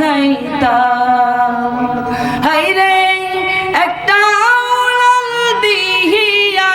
যাইতাম। হাইরে একটা দিহিয়া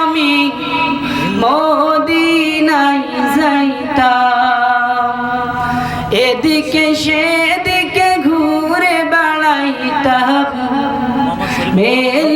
আমি মদিনাই এদিকে সেদিকে ঘুরে বেড়াইতাম। মেয়ে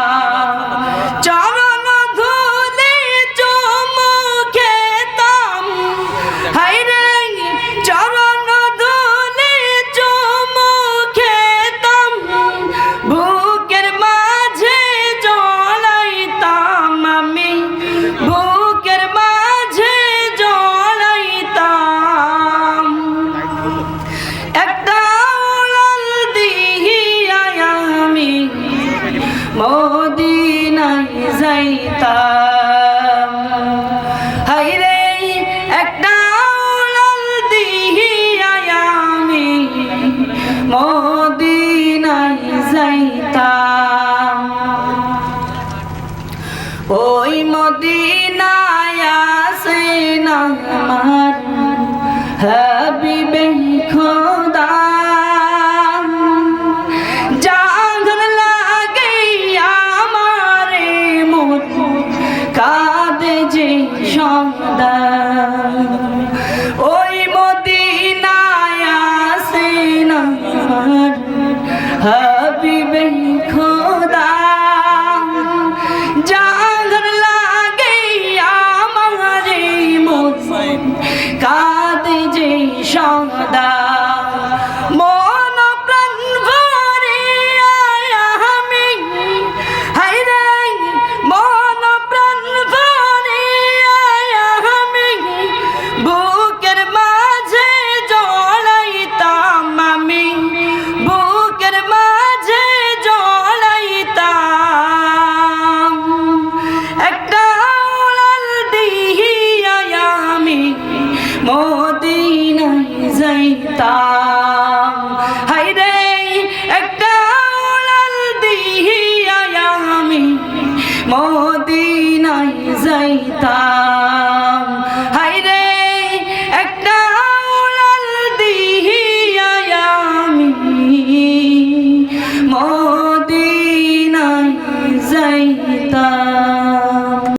যাইতাম হাইরে একটা উড়াল দিহিয়া আমি মদিনায় যাইতাম। ওই মদিনায় আসেন আমার হাবিবে খোদা। ওই মদিনায় আসেন আমার হাবিবে খোদা। জাগর লাগে আমারে মোর কাঁদে যে সদা। দিতাম হাইরে একটা উড়াল দিহিয়াই আমি মদিনাই যাইতাম। হাইরে একটা উড়াল দিহিয়াই আমি